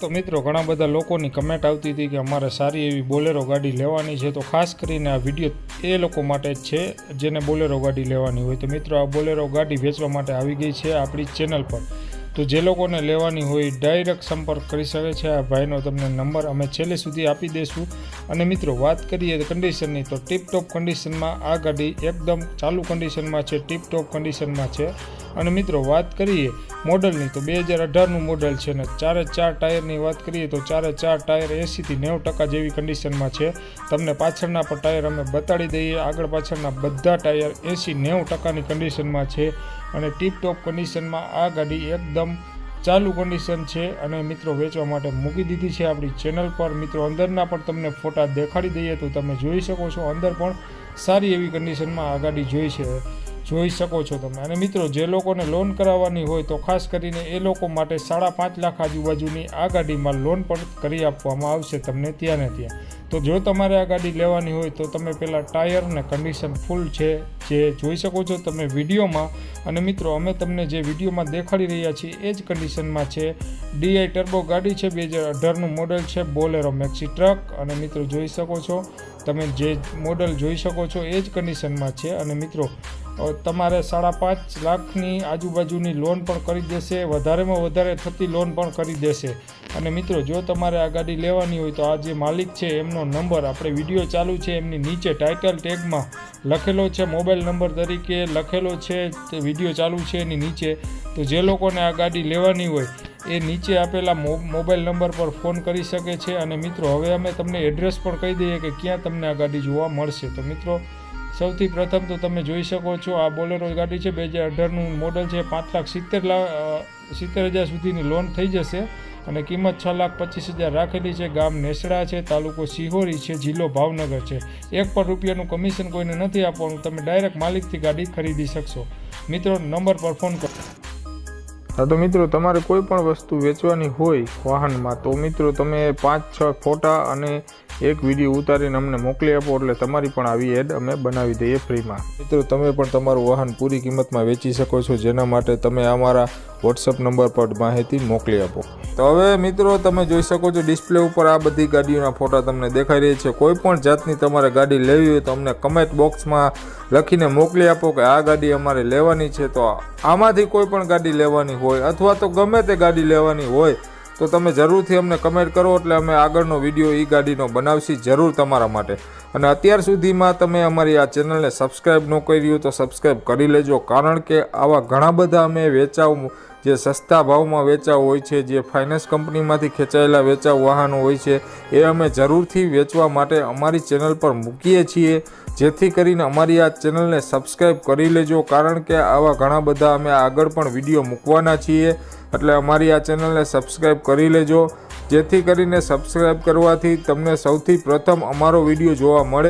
તો મિત્રો, ઘણા બધા લોકોની કમેન્ટ આવતી હતી કે અમારે સારી એવી બોલેરો ગાડી લેવાની છે. તો ખાસ કરીને આ વીડિયો એ લોકો માટે જ છે જેને બોલેરો ગાડી લેવાની હોય. તો મિત્રો, આ બોલેરો ગાડી વેચવા માટે આવી ગઈ છે આપણી ચેનલ પર. તો જે લોકોને લેવાની હોય ડાયરેક્ટ સંપર્ક કરી શકે છે. આ ભાઈનો તમને નંબર અમે છેલ્લે સુધી આપી દઈશું અને મિત્રો, વાત કરીએ કન્ડિશનની તો ટીપ ટોપ કન્ડિશનમાં આ ગાડી એકદમ ચાલુ કન્ડિશનમાં છે ટીપ ટોપ કન્ડિશનમાં છે. અને મિત્રો, વાત કરીએ મોડલની તો બે હજાર અઢારનું મોડલ છે ને, ચારે ચાર ટાયરની વાત કરીએ તો ચારે ચાર ટાયર એંસીથી નેવું ટકા જેવી કન્ડિશનમાં છે. તમને પાછળના પણ ટાયર અમે બતાડી દઈએ, આગળ પાછળના બધા ટાયર એંસી નેવું ટકાની કન્ડિશનમાં છે. અને ટીપટોપ કન્ડિશનમાં આ ગાડી એકદમ ચાલુ કન્ડિશન છે અને મિત્રો વેચવા માટે મૂકી દીધી છે આપણી ચેનલ પર. મિત્રો, અંદરના પણ તમને ફોટા દેખાડી દઈએ તો તમે જોઈ શકો છો. અંદર પણ સારી એવી કન્ડિશનમાં આ ગાડી જોઈ છે. જોઈ શકો છો તમે. અને મિત્રો, જે લોકોને લોન કરાવવાની હોય તો ખાસ કરીને એ લોકો માટે સાડા પાંચ લાખ આજુબાજુની આ ગાડીમાં લોન પણ કરી આપવામાં આવશે તમને ત્યાં ને ત્યાં. તો જો તમારે આ ગાડી લેવાની હોય તો તમે પહેલાં ટાયર ને કન્ડિશન ફૂલ છે, જે જોઈ શકો છો તમે વિડીયોમાં. અને મિત્રો, અમે તમને જે વિડીયોમાં દેખાડી રહ્યા છીએ એ જ કન્ડિશનમાં છે. ડીઆઈ ટર્બો ગાડી છે, બે હજાર અઢારનું મોડલ છે બોલેરો મેક્સી ટ્રક અને મિત્રો, જોઈ શકો છો તમે જે મોડલ જોઈ શકો છો એ જ કન્ડિશનમાં છે. અને મિત્રો તમારે સાડા પાંચ લાખની આજુબાજુની લોન પણ કરી દેશે. વધારેમાં વધારે થતી લોન પણ કરી દેશે. અને મિત્રો, જો તમારે આ ગાડી લેવાની હોય તો આ જે માલિક છે, એમનો નંબર આપણે વીડિયો ચાલુ છે, એમની નીચે ટાઇટલ ટેગમાં લખેલો છે મોબાઈલ નંબર તરીકે લખેલો છે, તે વીડિયો ચાલુ છે એની નીચે. તો જે લોકોને આ ગાડી લેવાની હોય, એ નીચે આપેલા મોબાઈલ નંબર પર ફોન કરી શકે છે. અને મિત્રો, હવે અમે તમને એડ્રેસ પણ કહી દઈએ કે ક્યાં તમને આ ગાડી જોવા મળશે. તો મિત્રો સૌથી પ્રથમ તો તમે જોઈ શકો છો આ બોલેરો ગાડી છે, બે હજાર અઢારનું મોડલ છે, પાંચ લાખ સિત્તેર લાખ સિત્તેર હજાર સુધીની લોન થઈ જશે અને કિંમત છ લાખ પચીસ હજાર રાખેલી છે. ગામ નેસડા છે, તાલુકો સિહોરી છે, જિલ્લો ભાવનગર છે. એક પણ રૂપિયાનું કમિશન કોઈને નથી આપવાનું, તમે ડાયરેક્ટ માલિકથી ગાડી ખરીદી શકશો. મિત્રો, નંબર પર ફોન કરો. હા, તો મિત્રો, તમારે કોઈ પણ વસ્તુ વેચવાની હોય વાહનમાં, તો મિત્રો, તમે પાંચ, છ ફોટા અને એક વીડિયો ઉતારીને અમને મોકલી આપો, એટલે તમારી પણ આવી એડ અમે બનાવી દઈએ ફ્રીમાં. મિત્રો, તમે પણ તમારું વાહન પૂરી કિંમતમાં વેચી શકો છો, જેના માટે તમે અમારા વોટ્સઅપ નંબર પર માહિતી મોકલી આપો. તો હવે મિત્રો, તમે જોઈ શકો છો ડિસ્પ્લે ઉપર આ બધી ગાડીઓના ફોટા તમને દેખાઈ રહી છે. કોઈ પણ જાતની તમારે ગાડી લેવી હોય તો અમને કમેન્ટ બોક્સમાં લખીને મોકલી આપો કે આ ગાડી અમારે લેવાની છે. તો આમાંથી કોઈ પણ ગાડી લેવાની હોય અથવા તો ગમે તે ગાડી લેવાની હોય તો તમે જરૂરથી અમને કમેન્ટ કરો એટલે અમે આગળનો વીડિયો એ ગાડીનો બનાવશી જરૂર તમારા માટે. અને અત્યાર સુધીમાં તમે અમારી આ ચેનલને સબસ્ક્રાઈબ ન કરી તો સબસ્ક્રાઈબ કરી લેજો. કારણ કે આવા ઘણા બધા અમે વેચાવ જે સસ્તા ભાવમાં વેચાવ હોય છે, જે ફાઇનાન્સ કંપનીમાંથી ખેંચાયેલા વેચાવ વાહનો હોય છે, એ અમે જરૂરથી વેચવા માટે અમારી ચેનલ પર મૂકીએ છીએ. જેથી કરીને અમારી આ ચેનલને સબસ્ક્રાઈબ કરી લેજો, કારણ કે આવા ઘણા બધા અમે આગળ પણ વીડિયો મૂકવાના છીએ. એટલે અમારી આ ચેનલને સબસ્ક્રાઈબ કરી લેજો. જેથી કરીને સબસ્ક્રાઈબ કરવાથી તમને સૌથી પ્રથમ અમારો વીડિયો જોવા મળે.